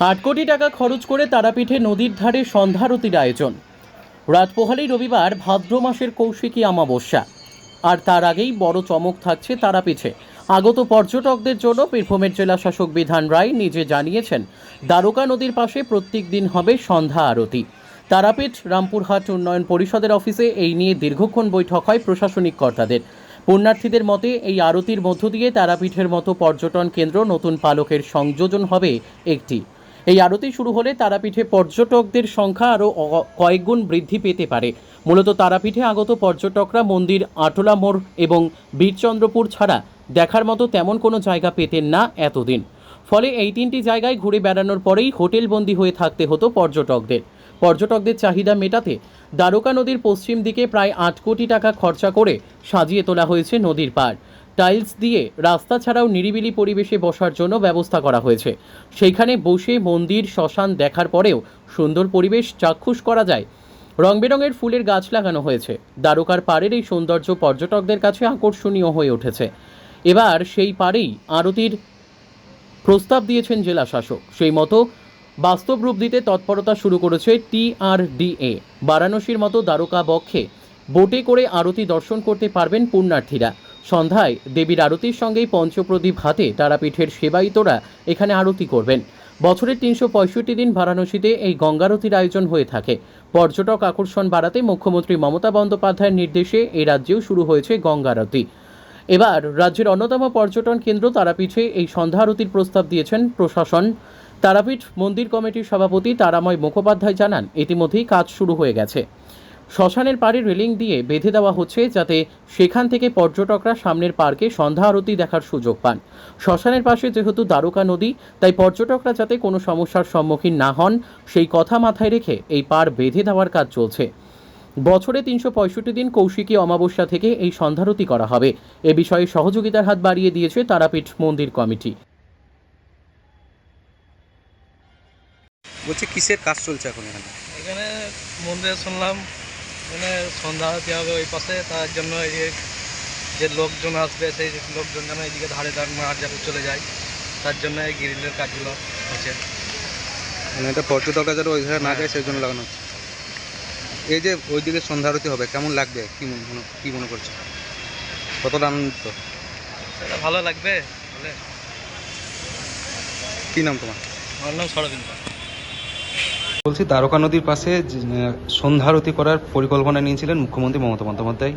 আট কোটি টাকা খরচ করে তারাপীঠে নদীর ধারে সন্ধ্যারতির আয়োজন। রাত পোহালেই রবিবার ভাদ্র মাসের কৌশিকী অমাবস্যা। আর তার আগেই বড় চমক থাকছে তারাপীঠে। আগত পর্যটকদের জন্য বীরভূমের জেলা শাসক বিধান রায় নিজে জানিয়েছেন, দ্বারকা নদীর পাশে প্রত্যেক দিন হবে সন্ধ্যা আরতি। তারাপীঠ, রামপুরহাট উন্নয়ন পরিষদের অফিসে এই নিয়ে দীর্ঘক্ষণ বৈঠক হয় প্রশাসনিক কর্তাদের। পুণ্যার্থীদের মতে, এই আরতির মধ্য দিয়ে তারাপীঠের মতো পর্যটন কেন্দ্র নতুন পালকের সংযোজন হবে একটি। এই আরতি শুরু হলে তারাপীঠে পর্যটকদের সংখ্যা আরও কয়েকগুণ বৃদ্ধি পেতে পারে। মূলত তারাপীঠে আগত পর্যটকরা মন্দির, আটলা মোড় এবং বীরচন্দ্রপুর ছাড়া দেখার মতো তেমন কোনো জায়গা পেতেন না এতদিন। ফলে এই তিনটি জায়গায় ঘুরে বেড়ানোর পরেই হোটেলবন্দি হয়ে থাকতে হতো পর্যটকদের। পর্যটকদের চাহিদা মেটাতে দ্বারকা নদীর পশ্চিম দিকে প্রায় আট কোটি টাকা খরচা করে সাজিয়ে তোলা হয়েছে নদীর পাড়। টাইলস দিয়ে রাস্তা ছাড়াও নিরিবিলি পরিবেশে বসার জন্য ব্যবস্থা করা হয়েছে। সেইখানে বসে মন্দির, শ্মশান দেখার পরেও সুন্দর পরিবেশ চাক্ষুষ করা যায়। রং বেরঙের ফুলের গাছ লাগানো হয়েছে। দ্বারকার পাড়ের এই সৌন্দর্য পর্যটকদের কাছে আকর্ষণীয় হয়ে উঠেছে। এবার সেই পাড়েই আরতির প্রস্তাব দিয়েছেন জেলা শাসক। সেই মতো বাস্তব রূপ দিতে তৎপরতা শুরু করেছে টিআরডিএ বারাণসীর মতো দ্বারকা বক্ষে, বোটে করে আরতি দর্শন করতে পারবেন পুণ্যার্থীরা। সন্ধ্যায় দেবীর আরতির সঙ্গেই পঞ্চপ্রদীপ হাতে তারাপীঠের সেবায়িতরা এখানে আরতি করবেন। বছরের তিনশো পঁয়ষট্টি দিন বারাণসীতে এই গঙ্গারতির আয়োজন হয়ে থাকে। পর্যটক আকর্ষণ বাড়াতে মুখ্যমন্ত্রী মমতা বন্দ্যোপাধ্যায়ের নির্দেশে এই রাজ্যেও শুরু হয়েছে গঙ্গারতি। এবার রাজ্যের অন্যতম পর্যটন কেন্দ্র তারাপীঠে এই সন্ধ্যা আরতির প্রস্তাব দিয়েছেন প্রশাসন। তারাপীঠ মন্দির কমিটির সভাপতি তারাময় মুখোপাধ্যায় জানান, ইতিমধ্যেই কাজ শুরু হয়ে গেছে। শ্মশানের পাড়ে রেলিং দিয়ে বেঁধে দেওয়া হচ্ছে যাতে সেখান থেকে পর্যটকরা সামনের পার্কে সন্ধ্যা আরতি দেখার সুযোগ পান। শ্মশানের পাশে যেহেতু দ্বারকা নদী তাই পর্যটকরা যাতে কোনো সমস্যার সম্মুখীন না হন সেই কথা মাথায় রেখে এই পার বেঁধে দেওয়ার কাজ চলছে। বছরে তিনশো পঁয়ষট্টি দিন কৌশিকী অমাবস্যা থেকে এই সন্ধ্যারতি করা হবে। এ বিষয়ে সহযোগিতার হাত বাড়িয়ে দিয়েছে তারাপীঠ মন্দির কমিটি। বলছে কিসের কাজ চলছে এখন এখানে? এখানে মন্দিরে শুনলাম মানে সন্ধ্যা আরতি হবে ওই পাশে তার জন্য এই যে যে লোকজন আসবে সেই লোকজন যেন এইদিকে ধারে ধার মার যাতে চলে যায় তার জন্য এই গ্রিলের কাজগুলো হচ্ছে। মানে এটা পর্যটকরা যারা ওই ধারে না যায় সেই জন্য লাগানো হচ্ছে। এই যে ওইদিকে সন্ধ্যা আরতি হবে কেমন লাগবে? কি মনে কি মনে করছ? কতটা আনন্দিত? সেটা ভালো লাগবে বলে। কি নাম তোমার? আমার নাম সরবিন্দ বলছি দ্বারকা নদীর পাশে যে, সন্ধ্যা আরতি করার পরিকল্পনা নিয়েছিলেন মুখ্যমন্ত্রী মমতা বন্দ্যোপাধ্যায়।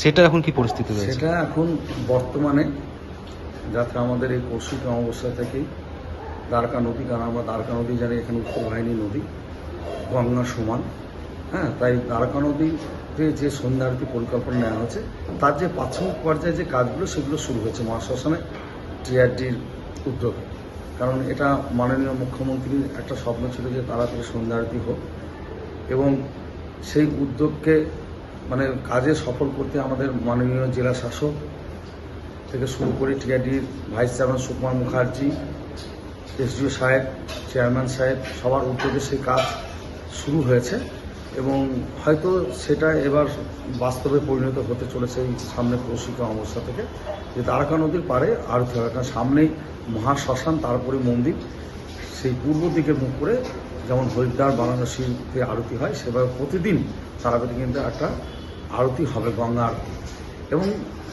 সেটা এখন কি পরিস্থিতি রয়েছে? সেটা এখন বর্তমানে যাতে আমাদের এই কৌশিক অমাবস্যা থেকেই দ্বারকা নদী কারণ আমরা দ্বারকা নদী জানি এখানে উত্তর বাহিনী নদী গঙ্গা সমান। হ্যাঁ তাই দ্বারকা নদীতে যে সন্ধ্যা আরতি পরিকল্পনা নেওয়া হয়েছে তার যে প্রাথমিক পর্যায়ে যে কাজগুলো সেগুলো শুরু হয়েছে মহাশ্মশানে টিআরডির উদ্যোগে। কারণ এটা মাননীয় মুখ্যমন্ত্রীর একটা স্বপ্ন ছিল যে তাড়াতাড়ি সন্ধ্যা আরতি হোক। এবং সেই উদ্যোগকে মানে কাজে সফল করতে আমাদের মাননীয় জেলা শাসক থেকে শুরু করে টিআরডির vice chairman Sukumar Mukherjee, SDO সাহেব, চেয়ারম্যান সাহেব সবার উদ্যোগে সেই কাজ শুরু হয়েছে। এবং হয়তো সেটা এবার বাস্তবে পরিণত হতে চলেছে এই সামনে কৌশিক অবস্থা থেকে। যে দ্বারকা নদীর পারে আরতি হবে কারণ সামনেই মহাশ্মশান, তারপরে মন্দির। সেই পূর্ব দিকে মুখ করে যেমন হরিদ্বার, বারাণসীতে আরতি হয়, সেভাবে প্রতিদিন তারাপীঠে কিন্তু একটা আরতি হবে, গঙ্গা আরতি। এবং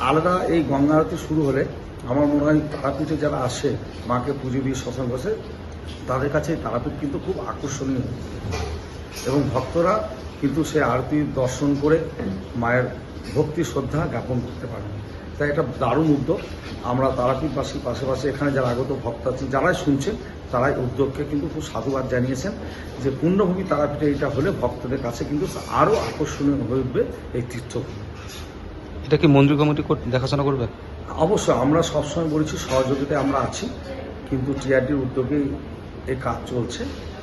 আলাদা এই গঙ্গা আরতি শুরু হলে আমার মনে হয় তারাপীঠে যারা আসে, মাকে পুজো দিয়ে শ্মশান বসে, তাদের কাছে তারাপীঠ কিন্তু খুব আকর্ষণীয়। এবং ভক্তরা কিন্তু সে আরতি দর্শন করে মায়ের ভক্তি শ্রদ্ধা জ্ঞাপন করতে পারেন তাই এটা দারুণ উদ্যোগ। আমরা তারাপীঠ তারাপীঠবাসী পাশাপাশি এখানে যারা আগত ভক্ত আছেন যারাই শুনছেন তারাই উদ্যোগকে কিন্তু খুব সাধুবাদ জানিয়েছেন যে পূর্ণভূমি তারাপীঠে এটা হলে ভক্তদের কাছে কিন্তু আরও আকর্ষণীয় হয়ে উঠবে এই তীর্থভূমি। এটা কি মন্দির কমিটি দেখাশোনা করবে? অবশ্যই আমরা সবসময় বলেছি সহযোগিতায় আমরা আছি কিন্তু টিআরডির উদ্যোগেই এই কাজ চলছে।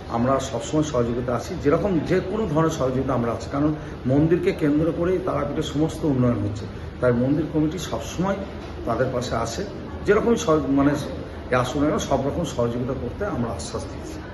আমরা সবসময় সহযোগিতা আছি। যেরকম যে কোনো ধরনের সহযোগিতা আমরা আছি। কারণ মন্দিরকে কেন্দ্র করেই তারাপীঠের সমস্ত উন্নয়ন হচ্ছে। তাই মন্দির কমিটি সবসময় তাদের পাশে আসে যেরকমই সহ- মানে আসুন সব রকম সহযোগিতা করতে আমরা আশ্বাস দিয়েছি।